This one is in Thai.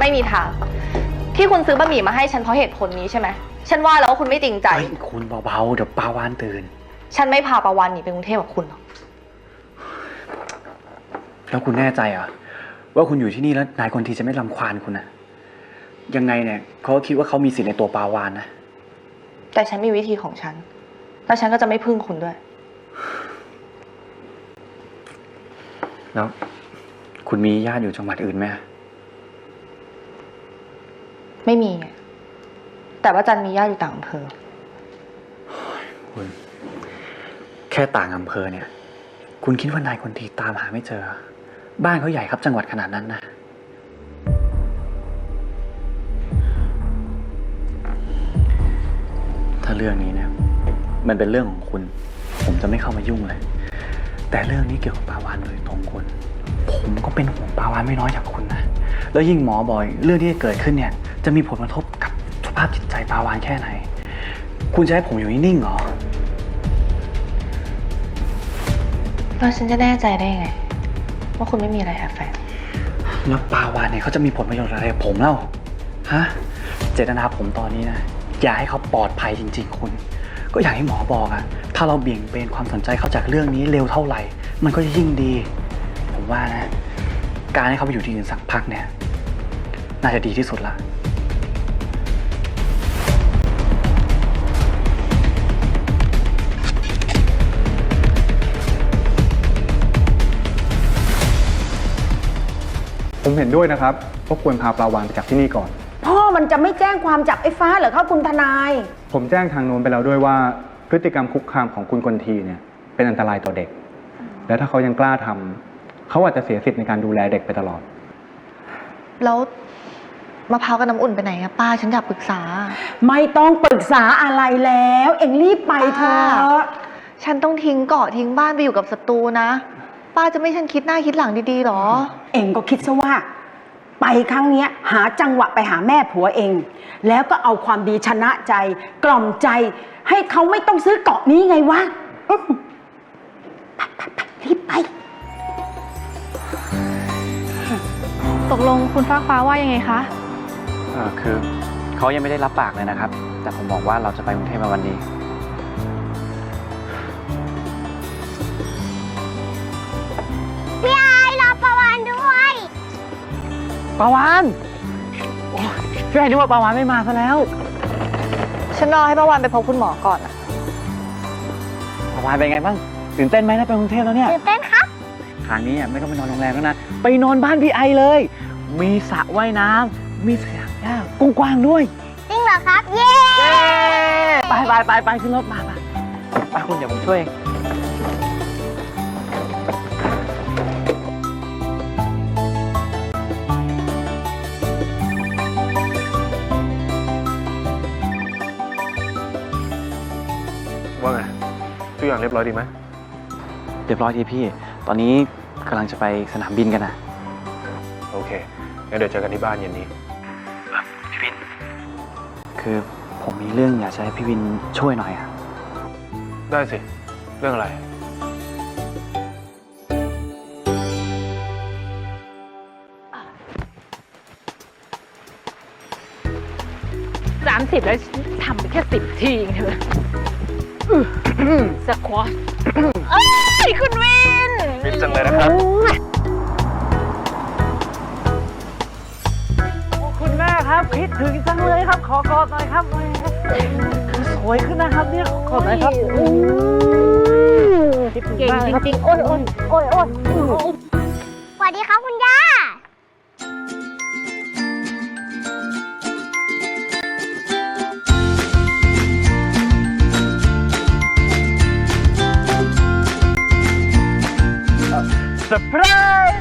ไม่มีทาง ที่คุณซื้อบะหมี่มาให้ฉันเพราะเหตุผลนี้ใช่ไหมฉันว่าแล้วว่าคุณไม่จริงใจ เฮ้ยคุณเบาๆ เดี๋ยวปาวานตื่น ฉันไม่พาปาวานหนีไปกรุงเทพกับคุณหรอกแล้วคุณแน่ใจเหรอว่าคุณอยู่ที่นี่แล้วนายคนทีจะไม่รำควานคุณนะยังไงเนี่ยเขาก็คิดว่าเขามีสิทธิ์ในตัวปาวานนะ แต่ฉันมีวิธีของฉัน แล้วฉันก็จะไม่พึ่งคุณด้วย แล้ว คุณมีญาติอยู่จังหวัดอื่นไหม ไม่มีไงแต่ว่าจันมีญาติอยู่ต่างอำเภอ คุณ แค่ต่างอำเภอเนี่ย คุณคิดว่านายคนทีตามหาไม่เจอ บ้านเขาใหญ่ครับจังหวัดขนาดนั้นนะถ้าเรื่องนี้เนี่ย มันเป็นเรื่องของคุณ ผมจะไม่เข้ามายุ่งเลย แต่เรื่องนี้เกี่ยวกับปาวานโดยตรงคุณ ผมก็เป็นห่วงปาวานไม่น้อยจากคุณนะ แล้วยิ่งหมอบอกเรื่องที่จะเกิดขึ้นเนี่ย จะมีผลกระทบกับสภาพจิตใจปาวานแค่ไหน คุณจะให้ผมอยู่นิ่งๆเหรอ แล้วฉันจะแน่ใจได้ไง ว่าคุณไม่มีอะไรแอบแฝงแล้วปาวานเนี่ยเขาจะมีผลประโยชน์อะไรกับผมเล่า ฮะ เจตนาผมตอนนี้นะ อยากให้เขาปลอดภัยจริง ๆ คุณ ก็อย่างที่หมอบอกอะถ้าเราเบี่ยงเบนความสนใจเขาจากเรื่องนี้เร็วเท่าไหร่ มันก็จะยิ่งดี ผมว่านะ การให้เขาไปอยู่ที่อื่นสักพักเนี่ย น่าจะดีที่สุดละ ผมเห็นด้วยนะครับว่าควรพาปลาวานไปจากที่นี่ก่อน พ่อมันจะไม่แจ้งความจับไอ้ฟ้าเหรอคะคุณทนาย ผมแจ้งทางโน้นไปแล้วด้วยว่า พฤติกรรมคุกคามของคุณกลทีเนี่ยเป็นอันตรายต่อเด็ก และถ้าเขายังกล้าทำเขาอาจจะเสียสิทธิ์ในการดูแลเด็กไปตลอด แล้วมะพร้าวกับน้ำอุ่นไปไหนอะป้าฉันอยากปรึกษา ไม่ต้องปรึกษาอะไรแล้ว เอ็งรีบไปเถอะฉันต้องทิ้งเกาะทิ้งบ้านไปอยู่กับศัตรูนะ ป้าจะไม่ให้ฉันคิดหน้าคิดหลังดีๆหรอ เอ็งก็คิดซะว่า ไปครั้งเนี้ย หาจังหวะไปหาแม่ผัวเอง แล้วก็เอาความดีชนะใจ กล่อมใจ ให้เขาไม่ต้องซื้อเกาะนี้ไงวะอื้อไปไปไปรีบไป ตกลงคุณฟ้าฟ้าว่ายังไงคะ เออคือเขายังไม่ได้รับปากเลยนะครับ แต่ผมบอกว่าเราจะไปกรุงเทพในวันนี้ ปาวานโอ้ยพี่ไอ้นึกว่าปาวานไม่มาซะแล้วฉันรอให้ป้าวันไปพบคุณหมอก่อนอะปาวานเป็นไงบ้างตื่นเต้นไหมได้ไปกรุงเทพแล้วเนี่ยตื่นเต้นครับครั้งนี้อะไม่ต้องไปนอนโรงแรมแล้วนะไปนอนบ้านพี่ไอเลย มีสระว่ายน้ำมีสนามหญ้ากว้างๆด้วย จริงเหรอครับ เย้ ไปไปไปไปขึ้นรถมาไปไปคุณเดี๋ยวผมช่วยเอง กอย่างเรียบร้อยดีไหมเรียบร้อยทีพี่ ตอนนี้กำลังจะไปสนามบินกันนะโอเคงั้นเดี๋ยวเจอกันที่บ้านเย็นนี้ พี่วิน คือผมมีเรื่องอยากจะให้พี่วินช่วยหน่อยอะ ได้สิ เรื่องอะไรสามสิบแล้วฉันทำไปแค่สิบทีเองเธอ สควอชเอ้ย คุณวินวินจังเลยนะครับ คุณแม่ครับคิดถึงจังเลยครับ ขอกอดหน่อยครับแม่สวยขึ้นนะครับเนี่ยขอหน่อยครับคิดถึงเก่งมากจเลยครับริงๆโอ้ยโอ้ยโอ้ยโอ้ยสวัสดีครับคุณ ย่าเซอร์ไพรส์